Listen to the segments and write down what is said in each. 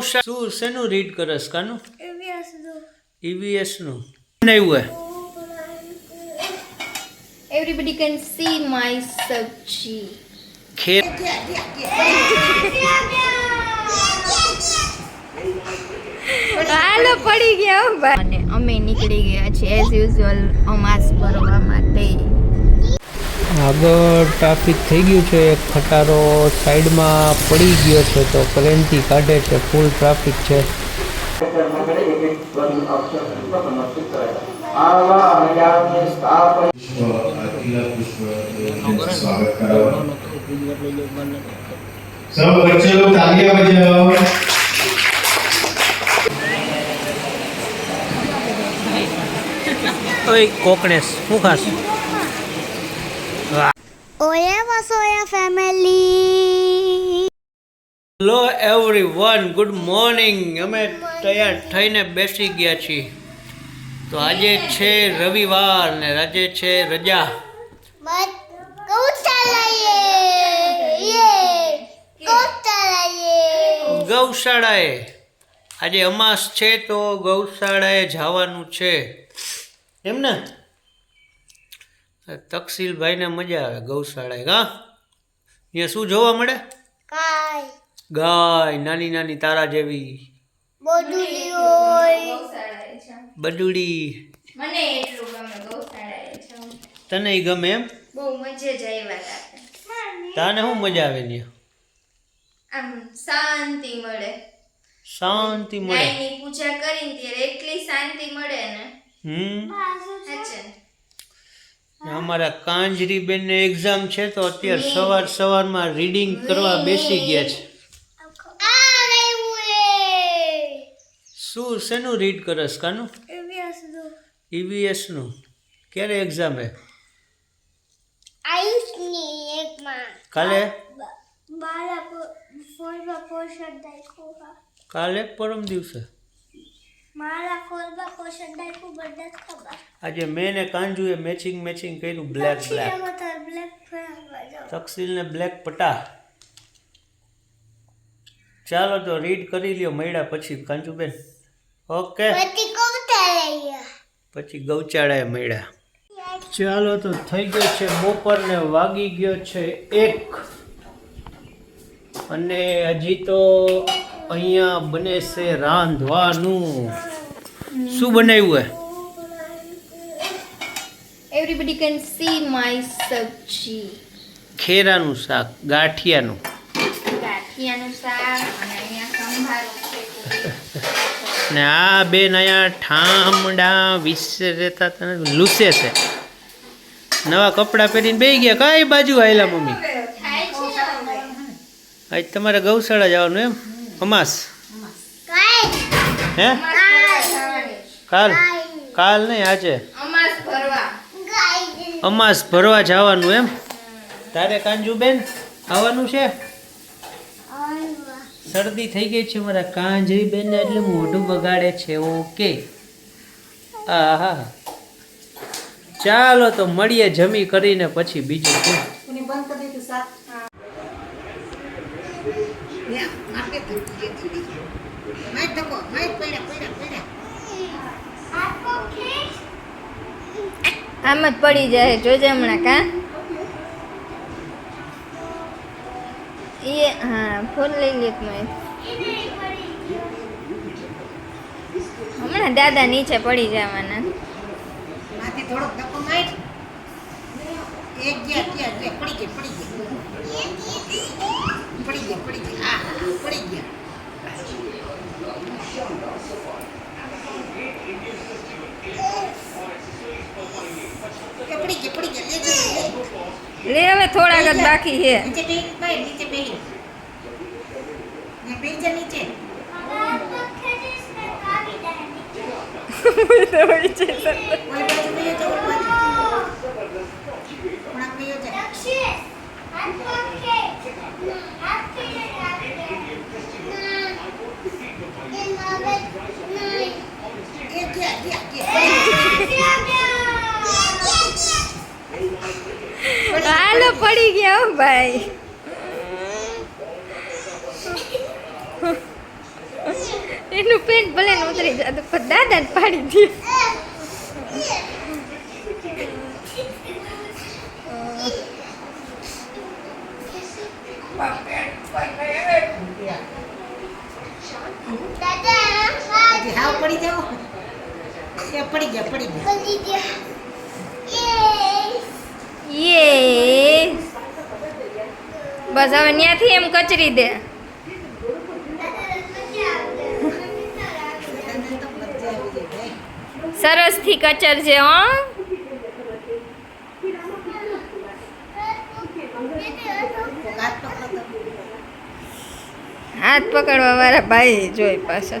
ગૌશા શું શેનું રીડ કરસ કાનું? ઈવીએસનું. બનાવ્યું હે? Everybody can see my sabzi ખેર હાલો પડી ગયા અને અમે નીકળી ગયા છે એઝ યુઝ્યુઅલ અમાસ માટે આગળ ટ્રાફિક થઈ ગયું છે એક ખટારો સાઈડમાં પડી ગયો છે તો કરંટી કાઢે છે ફૂલ ટ્રાફિક છે પુષ્પ અતિલા પુષ્પ સ્વાગત કરાવો सब बच्चे लोग तालियां बजाओ ઓય કોકણેશ શું ખાસ ઓયા Vasoya family hello everyone good morning અમે તૈયાર થઈને બેસી ગયા છીએ. તો આજે છે રવિવાર ને આજે છે રજા. ગૌશાળાએ. આજે અમાસ છે તો ગૌશાળાએ જવાનું છે. એમ ને? તકસીલભાઈને મજા આવે ગૌશાળાએ હા? અહીંયા શું જોવા મળે? ગાય. નાની નાની તારા જેવી. બોડુલી હોય. બડુડી મને એટલું ગમે ગૌશાળાએ તને ઈ ગમે એમ? બહુ મજા જ આવ્યા તાને શું મજા આવે ને આમ શાંતિ મળે. શાંતિ મળે. પૂજા કરીને ત્યારે એટલી શાંતિ મળે ને. હમ. અમારા કાંજરી બેનને એક્ઝામ છે તો અત્યારે સવાર સવારમાં રીડિંગ કરવા બેસી ગયા છે. શું શેનું રીડ કરસ કાનું? EVS નું. ઈવીએસનું ક્યારે એક્ઝામ હે કાલે? કાલે? પરમ દિવસે? મારા ફોનમાં પોષણ દાખ્યું બધા જ ખબર. આજે મેં ને કાંજુએ મેચિંગ મેચિંગ કર્યું બ્લેક બ્લેક તકસીલને બ્લેક પટા. ચાલો તો રીડ કરી લ્યો મળ્યા પછી કાંજુબેન. ઓકે પછી પછી ગૌચાળાએ મળ્યા. ચાલો તો થઈ ગયો છે બપોરને વાગી ગયો છે એક. અને હજી તો અહીંયા બને છે રાંધવાનું. શું બનાવ્યું હે everybody can see my sabzi ખેરાનું શાક ગાંઠિયાનું. ગાંઠિયાનું શાક અને અહીંયા સંભારો છે. ને આ બેન અહીંયા ઠામડા વિશે રહેતા તને લૂસે છે. નવા કપડાં પહેરીને બેસી ગયા. કઈ બાજુ આવેલા મમ્મી. આજ તમારે ગૌશાળા જવાનું એમ? અમાસ? હે? કાલ? કાલ નહીં આજે? અમાસ ભરવા. જવાનું એમ? તારે કાંજુબેન આવવાનું છે? શરદી થઈ ગઈ છે મારા કાંજરી બેન એટલે મોઢું બગાડે છે ઓકે. આહા. ચાલો તો મળીએ જમી કરીને પછી બીજું શું? આમ જ પડી જાય, જોજે હમણાં કા? એ હા, ફોન લઈ લે હમણાં દાદા નીચે પડી જવાના. માથે થોડોક ધક્કો માર. પડી ગયા પડી ગયા. પડી ગયા પડી ગયા. પડી ગયા. લે હવે થોડાક જ બાકી છે. નીચે ભાઈ નીચે ને જા નીચે ઓલી બાજુ થોડાક બેહી જા એ ગયા ગયા ગયા હાલો પડી ગયા હો ભાઈ. એનું પેન્ટ ભલે ન ઉતરી જતું પણ દાદા પાડી દે. દાદા હાવ પડી જાવ એ પડી ગયા પડી ગયા. યે બસ હવે ત્યાંથી એમ કચરી દે. સરસથી તો મજા આવી ગઈ ભાઈ સરસથી કચર છે હો. હાથ હાથ પકડવા વાળા ભાઈ જોઈ પાછા.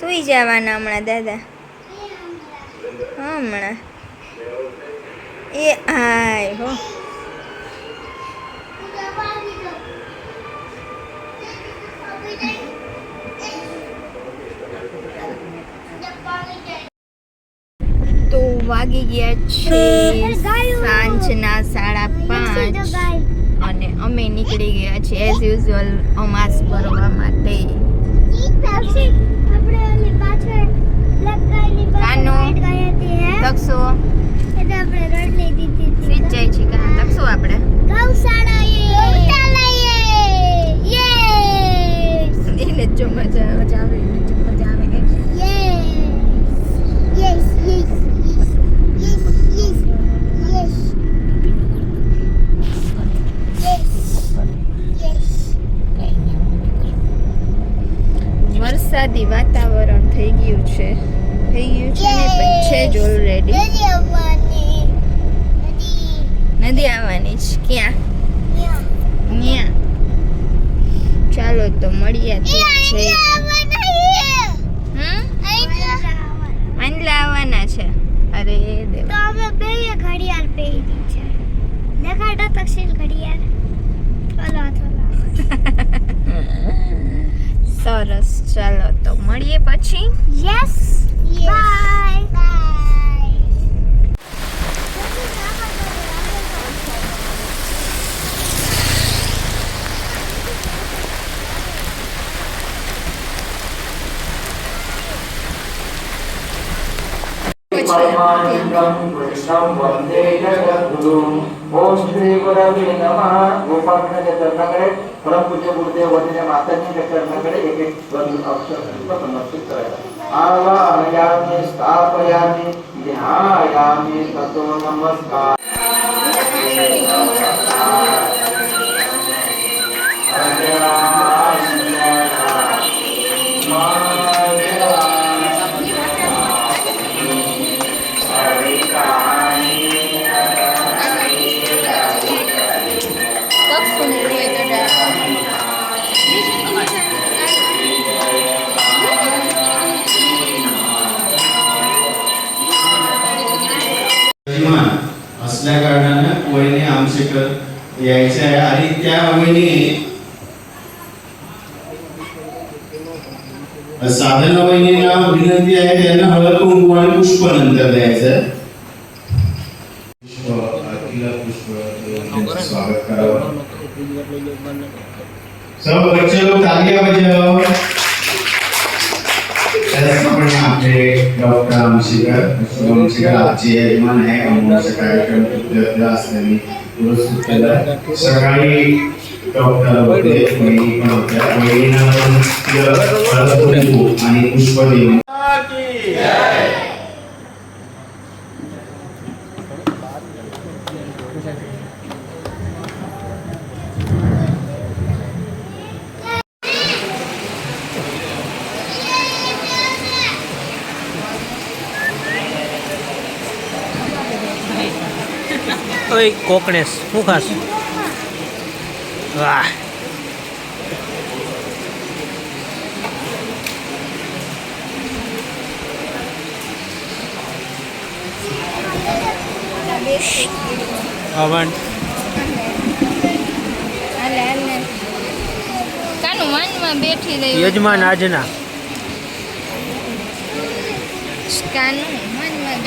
સુઈ જવાના હમણાં, દાદા? હમણાં. એ હાય હો. તો વાગી ગયા છે સાંજના સાડા પાંચ. અને અમે નીકળી ગયા છીએ એઝ યુઝ્યુઅલ અમાસ ભરવા માટે તકસો સ્વીચ જાય છે કાં તકસો આપણે એને જો મજા મજા આવે મજા આવે વરસાદી વાતાવરણ થઈ ગયું છે થઈ ગયું છે ને પણ છે જ ઓલરેડી નદી આવવાની. જ ક્યાં? ન્યા ચાલો તો મળીએ તો. માંડલા આવવાના છે. અરે દેવા. ઘડિયાળ પહેરી છે. દેખાડો તક્ષિલ ઘડિયાળ. ચલો ચલો સરસ. ચાલો તો મળીએ પછી. યસ બાય બાય परमानन्दं कृष्णं वन्दे जगद्गुरुम् ॐ श्री गुरवे नमः गोपालनाच्या चरणाकडे परमपूज्य गुरुदेव वंदने माताजीच्या चरणाकडे एक एक दोन अक्षर समर्पित करायचं आवाहयामि स्थापयामि ध्यायामि ततो नमस्कार ಯಾಕೆ ಅರಿತ್ಯ ಅವಿನಿ સાધન વહીનીના વિનંતી આવે તેના હળક ઊંઘવાનું પુષ્પ અંતર લે છે પુષ્પ આખીલા પુષ્પ સ્વાગત કરો સૌ બચ્ચે લોકો તાલી આવે છે डॉक्टर आमशीकर आमशीकर आजचे यजमान आहे अमोलचा कार्यक्रम उपलब्ध असल्याने पुरस्कृत केला सकाळी डॉक्टर होते वही पण होत्या वहिनींना आणि पुष्प देऊन લોઈ કોકણેસ શું ખાસ? વાહ. હવન. યજમાન આજના. કાનું મનમાં